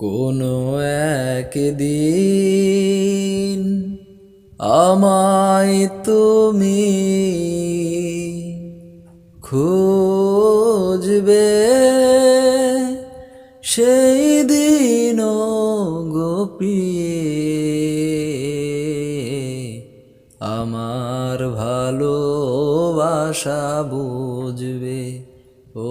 কোনো একদিন আমায় তুমি খুঁজবে। সেই দিন গোপিয়ে আমার ভালোবাসা বুঝবে। ও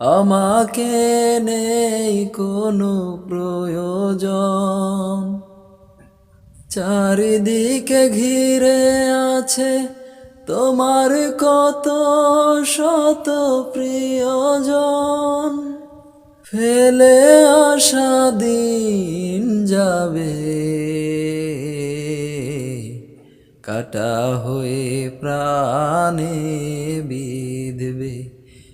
আমাকে নেই কোনো প্রয়োজন। চারিদিকে ঘিরে আছে তোমার কত শত প্রিয়জন। ফেলে আসা দিন যাবে, কাটা হয়ে প্রাণে বিধবে।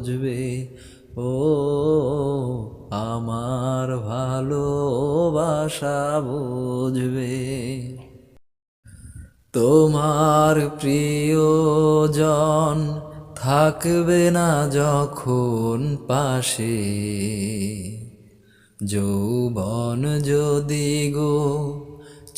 বুঝবে? ও আমার ভালোবাসা বুঝবে। তোমার প্রিয়জন থাকবে না যখন পাশে। যৌবন যদি গো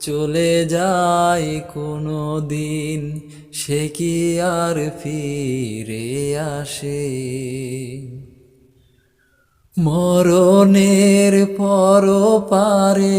চলে যায় কোনো দিন সে কি আর ফিরে আসে? মরণের পর পারে